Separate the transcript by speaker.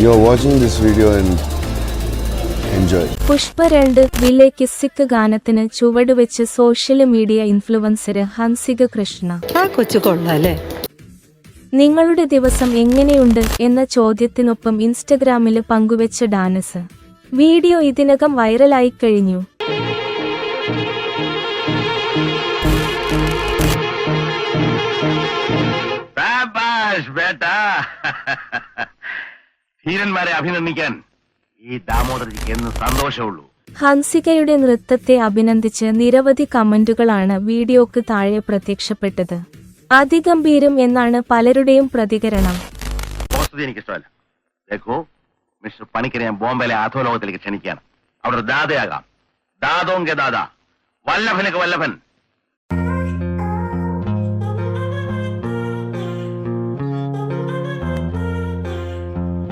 Speaker 1: you're watching this video and enjoy
Speaker 2: Pushpa രണ്ട് വിലെ കിസ്സിക്ക് ഗാനത്തിന് ചുവടുവെച്ച് social media influencer Hansika Krishna.
Speaker 3: ആ കൊച്ചു കൊള്ളാല്ലേ?
Speaker 2: നിങ്ങളുടെ ദിവസം എങ്ങനെയുണ്ട് എന്ന ചോദ്യത്തിനൊപ്പം ഇൻസ്റ്റഗ്രാമിൽ പങ്കുവെച്ച ഡാനസ്. വീഡിയോ ഇതിനകം വൈറലായി കഴിഞ്ഞു.
Speaker 4: ബേട്ട. ധീരന്മാരെ അഭിനന്ദിക്കാൻ ഈ ദാമോദരജിക്ക് എന്ന് സന്തോഷമുള്ളൂ.
Speaker 2: ഹൻസികയുടെ നൃത്തത്തെ അഭിനന്ദിച്ച് നിരവധി കമന്റുകളാണ് വീഡിയോക്ക് താഴെ പ്രത്യക്ഷപ്പെട്ടത്. അതിഗംഭീരം എന്നാണ് പലരുടെയും പ്രതികരണം.
Speaker 4: പോസ്റ്റത് എനിക്ക് ഇഷ്ടമല്ല. മിസ്റ്റർ പണിക്കരെ ഞാൻ ബോംബെയിലെ അധോലോകത്തിലേക്ക് ക്ഷണിക്കുകയാണ്. അവിടെ ദാതയാകാം. ദാതോങ്കെ ദാദ. വല്ലഭനൊക്കെ വല്ലഭൻ.